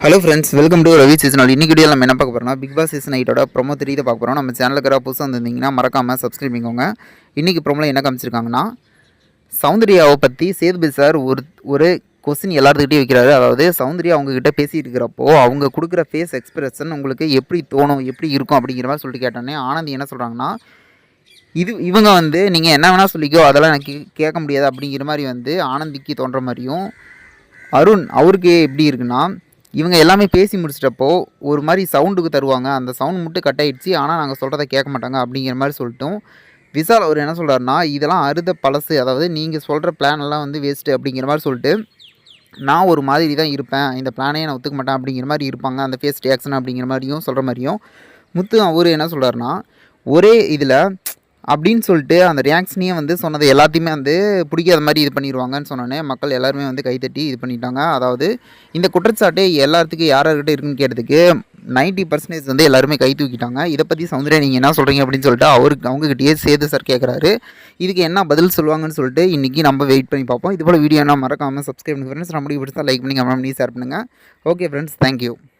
Hello friends welcome to Ravi seasonal இன்னைக்கு video நம்ம என்ன பார்க்க போகிறோம்னா பிக் பாஸ் சீசன் எயிட்டோட ப்ரொமோ த்ரீ தான் பார்க்க போகிறோம் நம்ம சேனலுக்கு யாராவது புதுசாக வந்திருந்தீங்கன்னா மறக்காமல் சப்ஸ்கிரைப் பண்ணிக்கோங்க. இன்றைக்கி ப்ரோமோவில் என்ன காமிச்சிருக்காங்கன்னா சௌந்தர்யாவை பற்றி சேதுபதி சார் ஒரு ஒரு கொஸ்டின் எல்லாத்துக்கிட்டையும் வைக்கிறாரு. அதாவது சௌந்தர்யா அவங்கக்கிட்ட பேசிகிட்டு இருக்கிறப்போ அவங்க கொடுக்குற ஃபேஸ் எக்ஸ்பிரஷன் உங்களுக்கு எப்படி தோணும் எப்படி இருக்கும் அப்படிங்கிற மாதிரி சொல்லிட்டு கேட்டோன்னே ஆனந்தி என்ன சொல்கிறாங்கன்னா இது இவங்க வந்து நீங்கள் என்ன வேணால் சொல்லிக்கோ அதெல்லாம் எனக்கு கேட்க முடியாது அப்படிங்கிற மாதிரி வந்து ஆனந்திக்கு தோன்ற மாதிரியும் அருண் அவருக்கு எப்படி இருக்குன்னா இவங்க எல்லாமே பேசி முடிச்சிட்டப்போ ஒரு மாதிரி சவுண்டுக்கு தருவாங்க. அந்த சவுண்ட் மட்டும் கட் ஆகிடுச்சு ஆனால் நாங்கள் சொல்கிறத கேட்க மாட்டாங்க அப்படிங்கிற மாதிரி சொல்லிட்டோம். விசால் அவர் என்ன சொல்கிறாருன்னா இதெல்லாம் அறுத பழசு. அதாவது நீங்கள் சொல்கிற பிளானெல்லாம் வந்து வேஸ்ட்டு அப்படிங்கிற மாதிரி சொல்லிட்டு நான் ஒரு மாதிரி தான் இருப்பேன். இந்த பிளானே நான் ஒத்துக்க மாட்டேன் அப்படிங்கிற மாதிரி இருப்பாங்க. அந்த ஃபேஸ் ரியாக்ஷன் அப்படிங்கிற மாதிரியும் சொல்கிற மாதிரியும். முத்து அவர் என்ன சொல்கிறாருன்னா ஒரே இதில் அப்படின்னு சொல்லிட்டு அந்த ரியாக்ஷனையும் வந்து சொன்னது எல்லாத்தையுமே வந்து பிடிக்காத மாதிரி இது பண்ணிடுவாங்கன்னு சொன்னோன்னே மக்கள் எல்லாருமே வந்து கைத்தட்டி இது பண்ணிட்டாங்க. அதாவது இந்த குற்றச்சாட்டு எல்லாத்துக்கும் யார் யார்கிட்ட இருக்குன்னு கேட்டதுக்கு நைன்ட்டி பர்சன்டேஜ் வந்து எல்லாருமே கை தூக்கிட்டாங்க. இதை பற்றி சௌந்தர்யா நீங்கள் என்ன சொல்கிறீங்க அப்படின்னு சொல்லிட்டு அவருக்கு அவங்ககிட்டயே சேது சார் கேட்குறாரு இதுக்கு என்ன பதில் சொல்லுவாங்கன்னு சொல்லிட்டு இன்றைக்கி நம்ம வெயிட் பண்ணி பார்ப்போம். இது போல் வீடியோ என்ன மறக்காமல் சப்ஸ்கிரைப் பண்ணுங்க ஃப்ரெண்ட்ஸ் நம்ம பிடிச்சா லைக் பண்ணி கமெண்ட் பண்ணி ஷேர் பண்ணுங்கள் ஓகே ஃப்ரெண்ட்ஸ் தேங்க்யூ